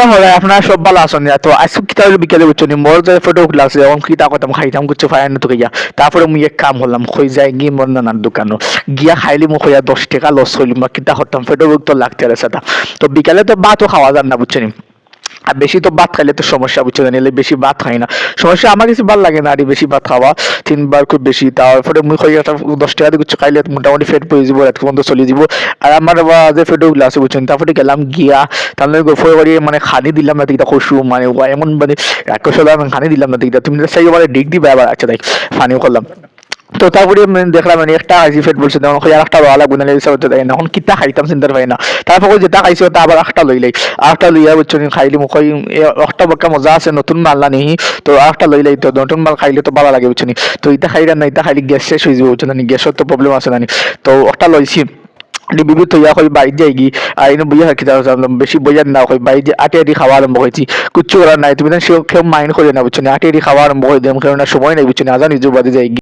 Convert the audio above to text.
কিতা হলে আপনারা সব ভালো আসেন তো আজকে কিতা হলো বিকেলে বুঝছেন মোর যে ফটো ক্লাস এখন কিতা করতাম খাইতাম কিছু ফাইন না তো গিয়া। তারপরে মুই এক কাম হলাম কই যাই গিয়ে মোর নানার দোকানো। গিয়া খাইলি মুখ হইয়া দশ টাকা লস হইলি। বা কিতা করতাম ফটো তো লাগতে আছে তো বিকালে তো ভাতও খাওয়া যান না বুঝছেন আর বেশি তো ভাত খাইলে তো সমস্যা, বুঝছ? নিলে বেশি ভাত খাই না। সমস্যা, আমার কিছু ভালো লাগে না আর বেশি ভাত খাওয়া। তিনবার খুব বেশি, তারপরে মুই খাই একটা দশ টাকা দিয়ে কিছু খাইলে মোটামুটি ফেট পড়ে যাব, রাত পর্যন্ত চলে যাব। আর আমার যে ফেটগুলো আছে, বুঝছেন, তারপরে গেলাম গিয়া তাহলে গফর বাড়ি মানে খানি দিলাম না দিকটা খুশু মানে এমন মানে একশো আমি খানি দিলাম না দিকটা তুমি সেই ডিগ দিবে আবার আচ্ছা দেখ ফানিও করলাম। তো তারপরে দেখলাম মানে একটা খাইছি ফেট বলছে তখন আর একটা ভালো লাগবে না হতে দেয় না। এখন কিতা খাইতাম চিন্তার পাই না। তারপর যেটা খাইছি ওটা আবার একটা লই লাই। আরেকটা লইয়া বুঝছ নি খাইলি মুখ কই একটা বক্কা মজা আছে, নতুন মাল না নিহি তো আরেকটা লই লাই, তো নতুন মাল খাইলে তো ভালো লাগে বুঝছ তো ইটা খাইরা না ইটা খাইলে গ্যাস শেষ হয়ে যাবে বুঝছ গ্যাসের তো প্রবলেম আছে না তো একটা লইছি। বিবি তো ইয়া কই বাইর যাই গি। আর এনে বইয়া থাকি তার বেশি বইয়া না কই বাইর যে আটে আটি খাওয়া আরম্ভ হয়েছি কুচ্ছু করার নাই, তুমি সে কেউ মাইন্ড করে না বুঝছ আটে আটি খাওয়া আরম্ভ করে দিলাম কারণ সময় নেই বুঝছ না। আজান ইজু বাদে যাই গি।